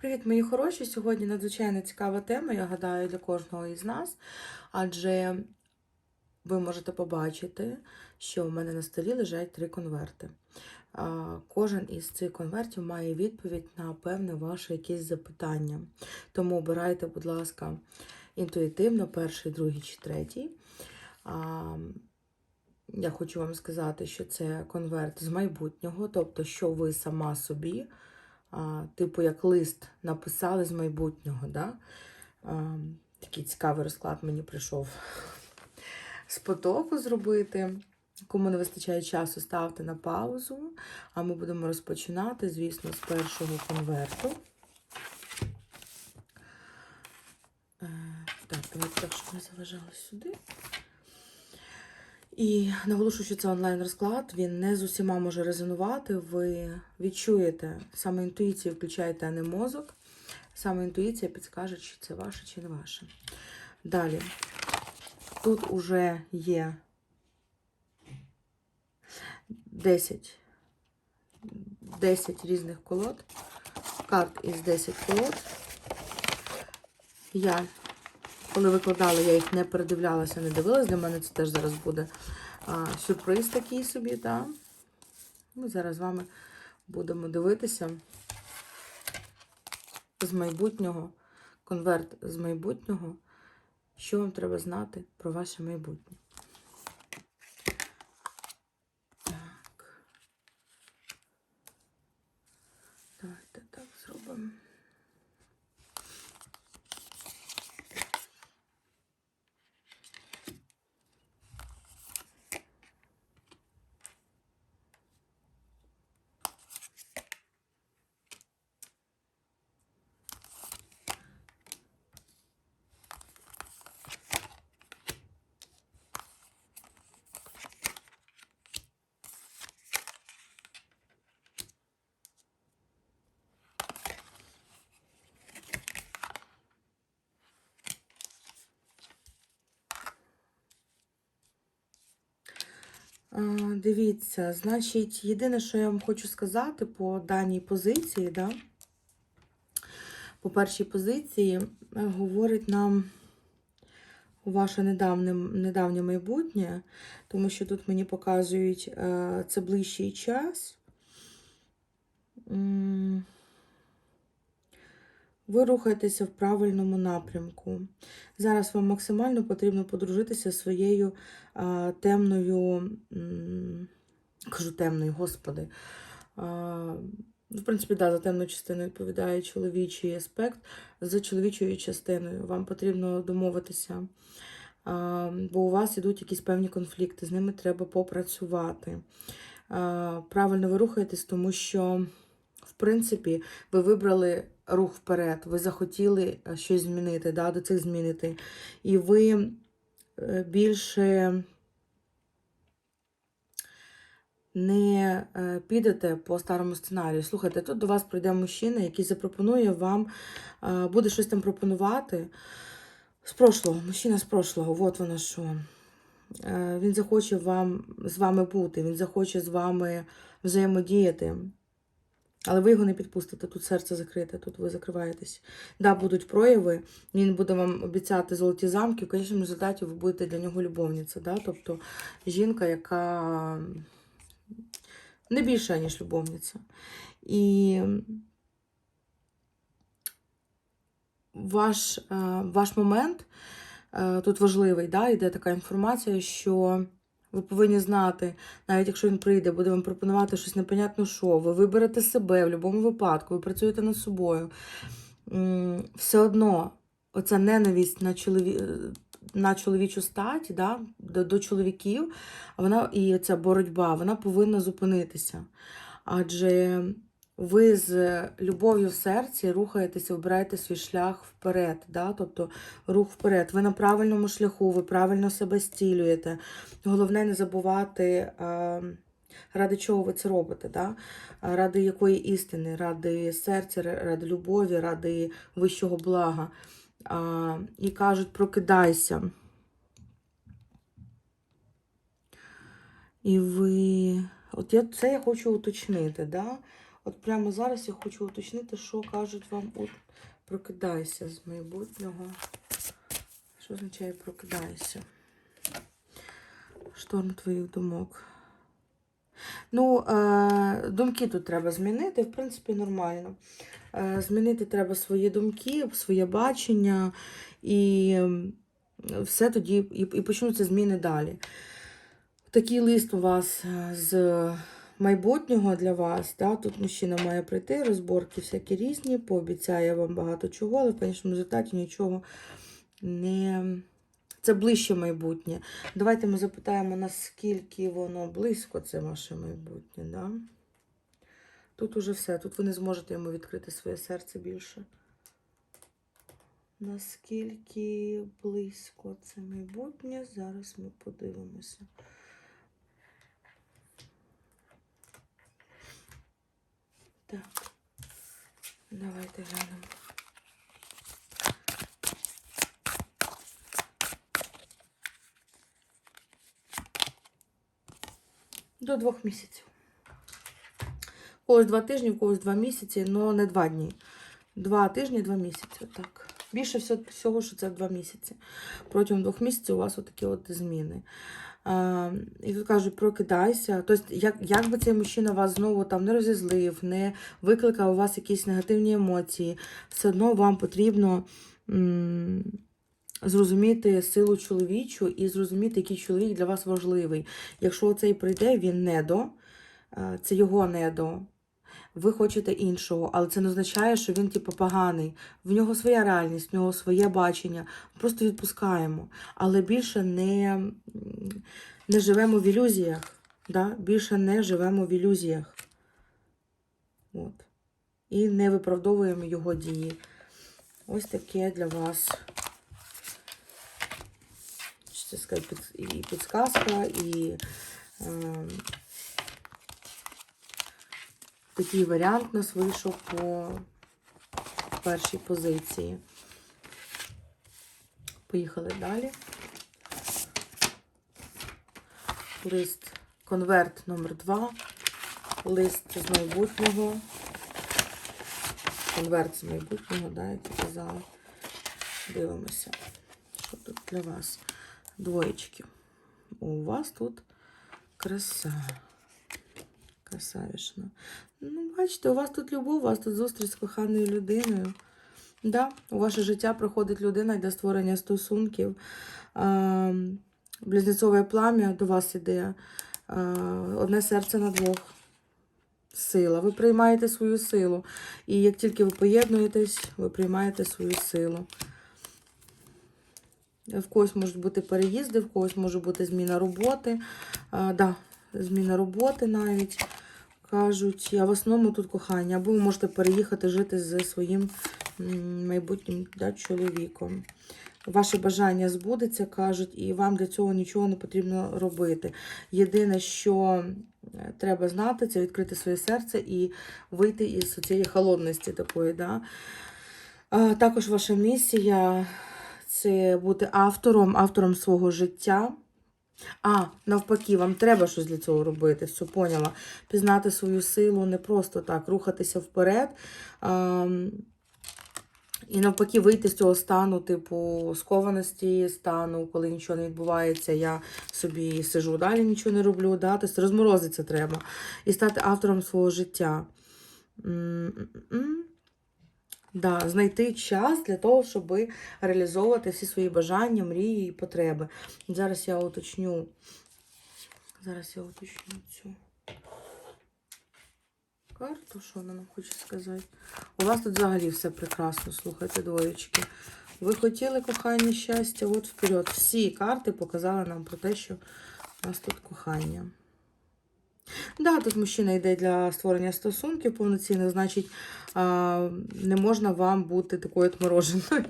Привіт, мої хороші! Сьогодні надзвичайно цікава тема, я гадаю, для кожного із нас. Адже ви можете побачити, що в мене на столі лежать три конверти. Кожен із цих конвертів має відповідь на певне ваше якесь запитання. Тому обирайте, будь ласка, інтуїтивно, перший, другий чи третій. Я хочу вам сказати, що це конверт з майбутнього, тобто, що ви сама собі типу як лист написали з майбутнього. Да? Такий цікавий розклад мені прийшов з потоку зробити. Кому не вистачає часу, ставте на паузу. А ми будемо розпочинати, звісно, з першого конверту. Е, Так, давайте так, щоб не заважали сюди. І наголошую, що це онлайн-розклад, він не з усіма може резонувати. Ви відчуєте, саме інтуїцію включаєте, а не мозок. Саме інтуїція підскаже, чи це ваше, чи не ваше. Далі. Тут уже є 10, 10 різних колод. Карт із 10 колод. Я коли викладала, я їх не передивлялася, не дивилась. Для мене це теж зараз буде а, сюрприз такий собі. так. Ми зараз з вами будемо дивитися з майбутнього, конверт з майбутнього, що вам треба знати про ваше майбутнє. Так. Давайте так зробимо. А, Дивіться, значить, єдине, що я вам хочу сказати по даній позиції, да, по першій позиції, е, говорить нам ваше недавнє, недавнє майбутнє, тому що тут мені показують е, це ближчий час. Ви рухаєтеся в правильному напрямку. Зараз вам максимально потрібно подружитися зі своєю а, темною, м, кажу темною, господи. А, в принципі, да, за темну частину відповідає чоловічий аспект. За чоловічою частиною вам потрібно домовитися, бо у вас ідуть якісь певні конфлікти, з ними треба попрацювати. Правильно ви рухаєтесь, тому що, в принципі, ви вибрали рух вперед, ви захотіли е, щось змінити, да, до цих змінити. І ви е, більше не е, підете по старому сценарію. Слухайте, тут до вас прийде мужчина, який запропонує вам, буде щось там пропонувати. З прошлого, мужчина з прошлого, от воно що. Він захоче вам, з вами бути, він захоче з вами взаємодіяти. Але ви його не підпустите, тут серце закрите, тут ви закриваєтесь. Да, будуть прояви, він буде вам обіцяти золоті замки, в конечному результаті ви будете для нього любовниця. Да? Тобто жінка, яка не більша, ніж любовниця. І ваш, е, ваш момент е, тут важливий, да? йде така інформація, що. Ви повинні знати, навіть якщо він прийде, буде вам пропонувати щось непонятно що, ви виберете себе в будь-якому випадку, ви працюєте над собою. Все одно оця ненависть на чолові... на чоловічу стать, да, до, до чоловіків, вона і ця боротьба, вона повинна зупинитися. Адже ви з любов'ю в серці рухаєтеся, обираєте свій шлях вперед. Да? Тобто рух вперед. Ви на правильному шляху, ви правильно себе стілюєте. Головне не забувати, ради чого ви це робите. Да? Ради якої істини, ради серця, ради любові, ради вищого блага. І кажуть, прокидайся. І ви. От я це я хочу уточнити. Да? От прямо зараз я хочу уточнити, що кажуть вам от прокидайся з майбутнього. Що означає прокидайся? Шторм твоїх думок. Ну, е, думки тут треба змінити, в принципі, нормально. Е, змінити треба свої думки, своє бачення, і все тоді і, почнуться зміни далі. Такий лист у вас е, з майбутнього для вас. Да? Тут мужчина має прийти, розборки всякі різні, пообіцяє вам багато чого, але в конечному результаті нічого не. Це ближче майбутнє. Давайте ми запитаємо, наскільки воно близько, це ваше майбутнє. Да? Тут уже все. Тут ви не зможете йому відкрити своє серце більше. Наскільки близько це майбутнє? Зараз ми подивимося. Так, давайте глянемо. До двох місяців. Когось два тижні, у когось два місяці, але не два дні. Два тижні, два місяці. Отак. Більше всього, що це два місяці. Протягом двох місяців у вас отакі от зміни. І тут кажуть, прокидайся. Тобто, як, як би цей мужчина вас знову там не розізлив, не викликав у вас якісь негативні емоції, все одно вам потрібно м, зрозуміти силу чоловічу і зрозуміти, який чоловік для вас важливий. Якщо цей прийде, він недо, е, це його недо. Ви хочете іншого, але це не означає, що він типу поганий. В нього своя реальність, в нього своє бачення. Просто відпускаємо. Але більше не, не живемо в ілюзіях. Да? Більше не живемо в ілюзіях. От. І не виправдовуємо його дії. Ось таке для вас. Це сказати, і підсказка, і е, такий варіант у нас вийшов по першій позиції. Поїхали далі. Лист конверт номер 2 лист з майбутнього. Конверт з майбутнього, да, як я казала. Дивимося, що тут для вас. Двоєчки. У вас тут краса. Красавішна. Ну, бачите, у вас тут любов, у вас тут зустріч з коханою людиною. Да, у ваше життя приходить людина для створення стосунків. Близнецове плам'я до вас іде. Одне серце на двох. Сила. Ви приймаєте свою силу. І як тільки ви поєднуєтесь, ви приймаєте свою силу. В когось можуть бути переїзди, в когось може бути зміна роботи. А, да, зміна роботи навіть кажуть. А в основному тут кохання. Або ви можете переїхати жити зі своїм майбутнім да, чоловіком. Ваше бажання збудеться, кажуть, і вам для цього нічого не потрібно робити. Єдине, що е, треба знати, це відкрити своє серце і вийти із цієї холодності такої. Да? Також ваша місія це бути автором, автором свого життя. А, навпаки, вам треба щось для цього робити. Все поняла. Пізнати свою силу, не просто так, рухатися вперед. А, і навпаки, вийти з цього стану, типу, скованості стану, коли нічого не відбувається, я собі сижу далі, нічого не роблю. Да? Тобто розморозиться треба. І стати автором свого життя. М-м-м. Да, знайти час для того, щоб реалізовувати всі свої бажання, мрії і потреби. Зараз я уточню. Зараз я уточню цю карту, що вона нам хоче сказати. У вас тут взагалі все прекрасно, слухайте, двоєчки. Ви хотіли кохання, щастя, от вперед. Всі карти показали нам про те, що у нас тут кохання. Да, тут мужчина йде для створення стосунків повноцінних, значить, не можна вам бути такою отмороженою.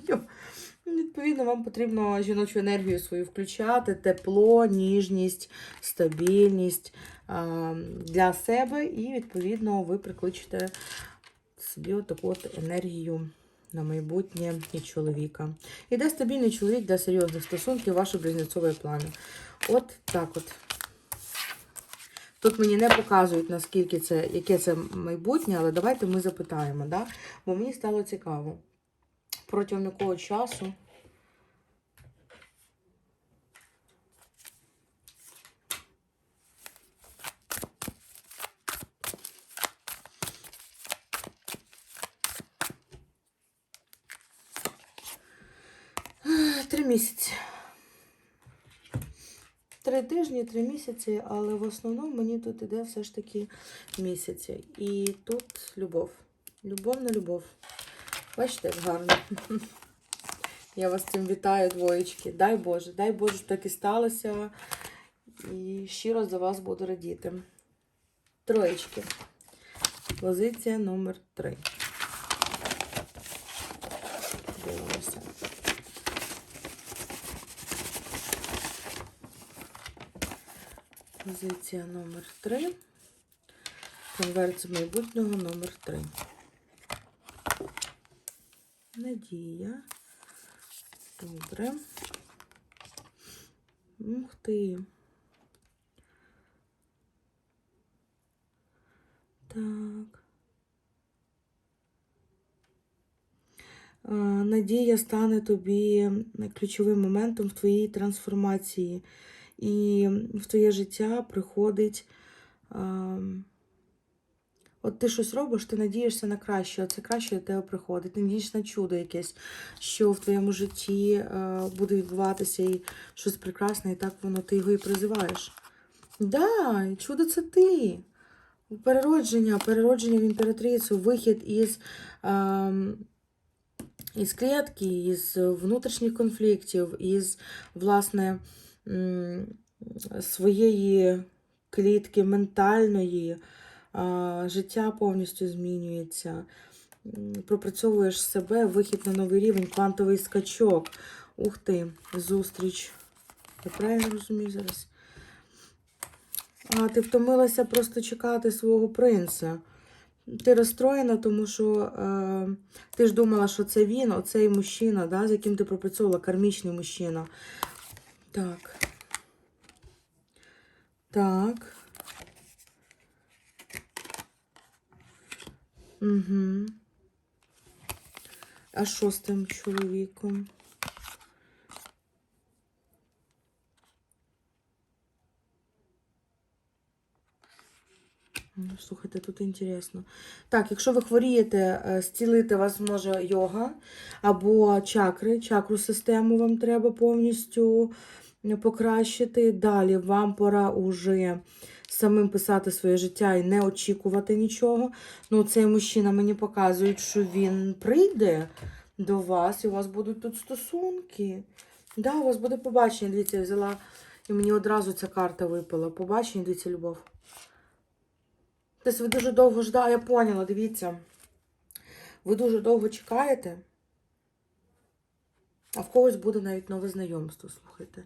Відповідно, вам потрібно жіночу енергію свою включати, тепло, ніжність, стабільність для себе, і, відповідно, ви прикличете собі таку от енергію на майбутнє і чоловіка. Іде стабільний чоловік для серйозних стосунків, ваше близнецове плани. От так от. Тут мені не показують, наскільки це, яке це майбутнє, але давайте ми запитаємо, да? бо мені стало цікаво. Протягом якого часу. Три місяці три тижні, три місяці, але в основному мені тут іде все ж таки місяці. І тут любов. Любов на любов. Бачите, як гарно. Я вас цим вітаю, двоєчки. Дай Боже, дай Боже, щоб так і сталося. І щиро за вас буду радіти. Троєчки. Позиція номер три. Позиція номер 3. Конверт з майбутнього номер 3. Надія. Добре. Ух ти. Так. Надія стане тобі ключовим моментом в твоїй трансформації. І в твоє життя приходить. А, от ти щось робиш, ти надієшся на краще, це краще до тебе приходить. Ти надієшся на чудо якесь, що в твоєму житті а, буде відбуватися і щось прекрасне, і так воно ти його і призиваєш. Да, чудо це ти. Переродження, переродження в імператрицю, вихід із. А, із клітки, із внутрішніх конфліктів, із, власне, своєї клітки ментальної, життя повністю змінюється. Пропрацьовуєш себе, вихід на новий рівень, квантовий скачок. Ух ти, зустріч. Я правильно розумію зараз? А, ти втомилася просто чекати свого принца. Ти розстроєна, тому що е, ти ж думала, що це він, оцей мужчина, да, з яким ти пропрацьовувала, кармічний мужчина. Так. Так. Угу. А що з тим чоловіком? Слухайте, тут інтересно. Так, якщо ви хворієте, е, зцілити вас може йога або чакри, чакру систему вам треба повністю покращити. Далі вам пора уже самим писати своє життя і не очікувати нічого. Ну, цей мужчина мені показує, що він прийде до вас, і у вас будуть тут стосунки. Да, у вас буде побачення. Дивіться, я взяла, і мені одразу ця карта випала. Побачення, дивіться, любов. Тобто ви дуже довго ждали, я поняла, дивіться. Ви дуже довго чекаєте, а в когось буде навіть нове знайомство, слухайте.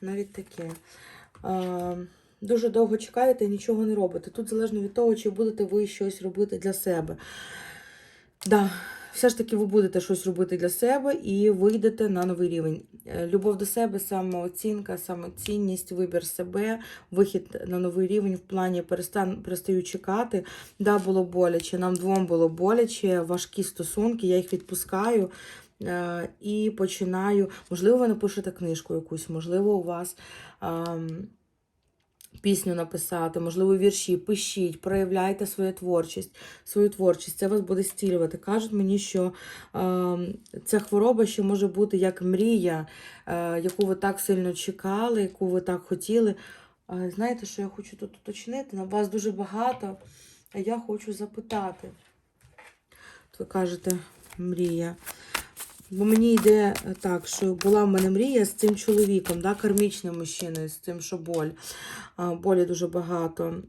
Навіть таке. А, дуже довго чекаєте і нічого не робите. Тут залежно від того, чи будете ви щось робити для себе. Да, все ж таки ви будете щось робити для себе і вийдете на новий рівень. Е, Любов до себе, самооцінка, самоцінність, вибір себе, вихід на новий рівень в плані перестан, перестаю чекати. Да, було боляче, нам двом було боляче, важкі стосунки, я їх відпускаю. е, І починаю, можливо, ви напишете книжку якусь, можливо, у вас пісню написати, можливо, вірші, пишіть, проявляйте свою творчість, свою творчість, це вас буде стілювати. Кажуть мені, що е, ця хвороба ще може бути як мрія, е, яку ви так сильно чекали, яку ви так хотіли. Е, знаєте, що я хочу тут уточнити? На вас дуже багато, а я хочу запитати. От ви кажете, мрія. Бо мені йде е, так, що була в мене мрія з цим чоловіком, да, кармічним мужчиною, з тим, що боль. Болі дуже багато.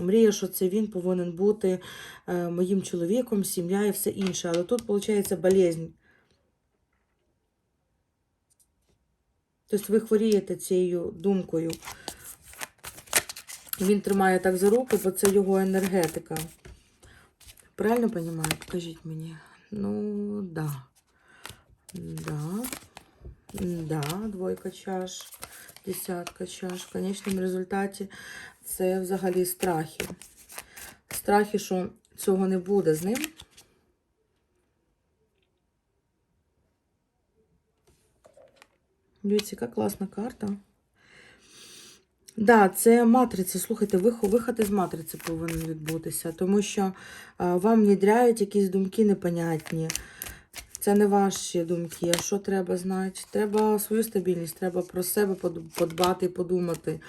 Мрія, що це він повинен бути е, моїм чоловіком, сім'я і все інше. Але тут, виходить, болезнь. Тобто ви хворієте цією думкою. Він тримає так за руки, бо це його енергетика. Правильно розумію? Покажіть мені. Ну, да. Да. Да, двойка чаш, десятка чаш. В конечном результате це взагалі страхи. Страхи, що цього не буде з ним. Дивіться, яка класна карта. Да, це матриця. Слухайте, виход із матриці повинен відбутися, тому що вам внідряють якісь думки непонятні. Це не ваші думки. А що треба знати? Треба свою стабільність, треба про себе подбати і подумати.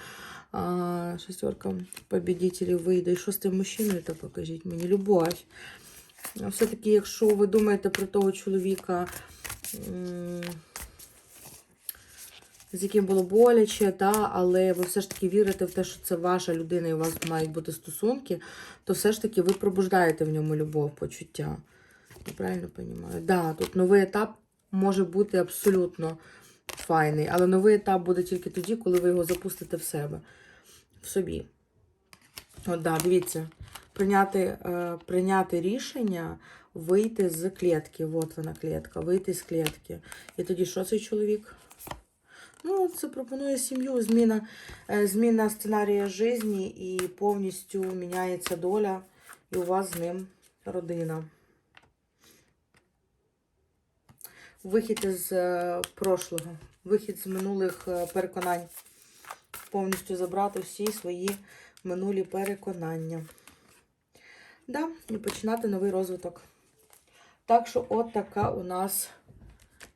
А, шестерка побідітелів вийде. І що з тим мужчиною, то покажіть мені. Любов. Все-таки, якщо ви думаєте про того чоловіка, з яким було боляче, та, але ви все ж таки вірите в те, що це ваша людина і у вас мають бути стосунки, то все ж таки ви пробуждаєте в ньому любов, почуття. Я правильно розумію? Да, тут новий етап може бути абсолютно файний, але новий етап буде тільки тоді, коли ви його запустите в себе, в собі. От, да, дивіться, прийняти, е, прийняти рішення вийти з клітки. От вона клітка, вийти з клітки. І тоді що цей чоловік? Ну, це пропонує сім'ю, зміна, е, зміна сценарія житті і повністю міняється доля, і у вас з ним родина. Вихід із е, прошлого, вихід з минулих е, переконань. Повністю забрати всі свої минулі переконання. Да, і починати новий розвиток. Так що, от така у нас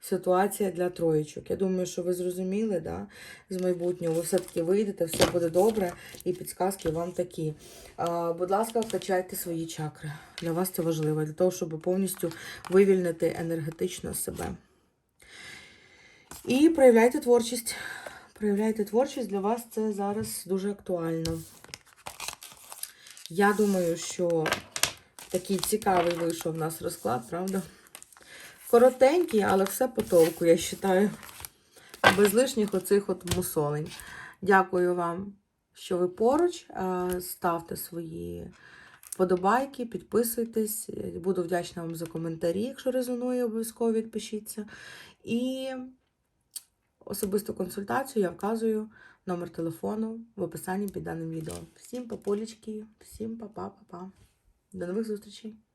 ситуація для троєчок. Я думаю, що ви зрозуміли, да, з майбутнього. Ви все-таки вийдете, все буде добре, і підсказки вам такі. А, будь ласка, качайте свої чакри. Для вас це важливо, для того, щоб повністю вивільнити енергетично себе. І проявляйте творчість. Проявляйте творчість, для вас це зараз дуже актуально. Я думаю, що такий цікавий вийшов у нас розклад, правда? Коротенький, але все по толку, я вважаю. Без лишніх оцих от мусолень. Дякую вам, що ви поруч. Е, Ставте свої вподобайки, підписуйтесь. Буду вдячна вам за коментарі, якщо резонує, обов'язково відпишіться. І особисту консультацію я вказую номер телефону в описанні під даним відео. Всім папулечки, всім па-па-па-па. До нових зустрічей!